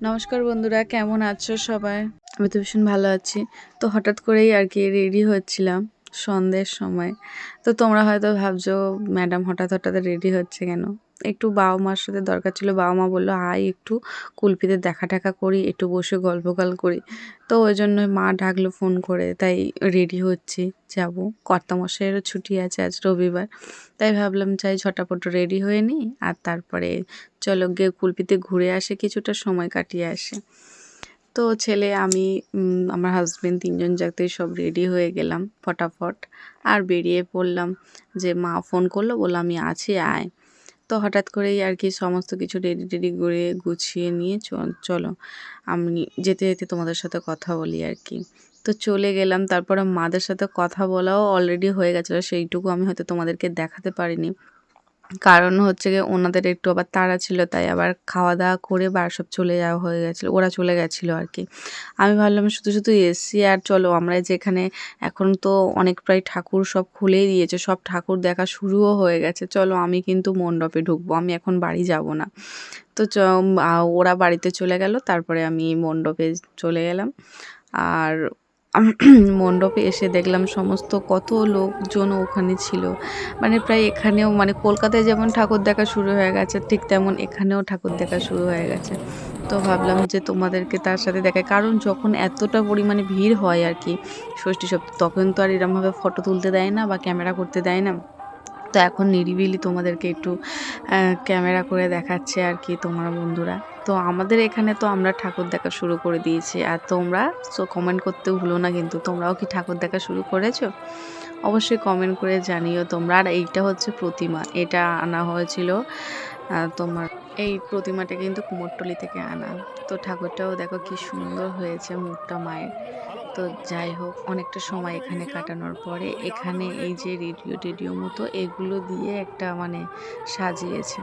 নমস্কার বন্ধুরা, কেমন আছো সবাই? আমি তো ভীষণ ভালো আছি। তো হঠাৎ করেই আর কি রেডি হচ্ছিলাম সন্ধ্যের সময়। তো তোমরা হয়তো ভাবছ, ম্যাডাম হঠাৎ হঠাৎ রেডি হচ্ছে কেন? একটু বাবা মার সাথে দরকার ছিল বাবা মা বলল, আয় একটু কুলপিতে দেখা টাকা করি, একটু বসে গল্প গাল করি। তো ওই জন্য মা ডাকলো ফোন করে, তাই রেডি হচ্ছি, যাব। কর্তামশাইয়েরও ছুটি আছে আজ রবিবার, তাই ভাবলাম চাই ঝটাপট রেডি হয়ে নিই, আর তারপরে চলো গিয়ে কুলপিতে ঘুরে আসে, কিছুটা সময় কাটিয়ে আসে। তো ছেলে, আমি আমার হাজব্যান্ড তিনজন যাতে সব রেডি হয়ে গেলাম, ফটাফট। আর বেরিয়ে পড়লাম যে মা ফোন করল, বলল, আমি আছি, আয়। তো হঠাৎ করেই আর কি সমস্ত কিছু রেডি টেডি করে গুছিয়ে নিয়ে চলো আমি যেতে যেতে তোমাদের সাথে কথা বলি আর কি। তো চলে গেলাম, তারপরে মাদের সাথে কথা বলাও অলরেডি হয়ে গেছিল, সেইটুকু আমি হয়তো তোমাদেরকে দেখাতে পারিনি। কারণ হচ্ছে গিয়ে ওনাদের একটু আবার তাড়া ছিল, তাই আবার খাওয়া দাওয়া করে বা সব চলে যাওয়া হয়ে গেছিল, ওরা চলে গেছিল আর কি। আমি ভাবলাম শুধু শুধু এসছি আর চলো আমরা যেখানে এখন তো অনেক প্রায় ঠাকুর সব খুলেই দিয়েছে, সব ঠাকুর দেখা শুরুও হয়ে গেছে, চলো আমি কিন্তু মণ্ডপে ঢুকবো, আমি এখন বাড়ি যাব না। তো চ ওরা বাড়িতে চলে গেল, তারপরে আমি মণ্ডপে চলে গেলাম। আর মণ্ডপে এসে দেখলাম সমস্ত কত লোকজন ওখানে ছিল। মানে প্রায় এখানেও মানে কলকাতায় যেমন ঠাকুর দেখা শুরু হয়ে গেছে, ঠিক তেমন এখানেও ঠাকুর দেখা শুরু হয়ে গেছে। তো ভাবলাম যে তোমাদেরকে তার সাথে দেখায় কারণ যখন এতটা পরিমাণে ভিড় হয় আর কি ষষ্ঠী সপ্তাহ, তখন তো আর এরমভাবে ফটো তুলতে দেয় না বা ক্যামেরা করতে দেয় না। তো এখন নিরিবিলি তোমাদেরকে একটু ক্যামেরা করে দেখাচ্ছে আর কি তোমার বন্ধুরা। তো আমাদের এখানে তো আমরা ঠাকুর দেখা শুরু করে দিয়েছি। আর তোমরা সো কমেন্ট করতে ভুলো না কিন্তু তোমরাও কি ঠাকুর দেখা শুরু করেছ? অবশ্যই কমেন্ট করে জানিও তোমরা। আর এইটা হচ্ছে প্রতিমা। এটা আনা হয়েছিল তোমার এই প্রতিমাটা কিন্তু কুমোরটলি থেকে আনা। তো ঠাকুরটাও দেখো কি সুন্দর হয়েছে মুখটা মায়ের। তো যাই হোক, অনেকটা সময় এখানে কাটানোর পরে এখানে এই যে রেডিও টেডিও মতো এগুলো দিয়ে একটা মানে সাজিয়েছে।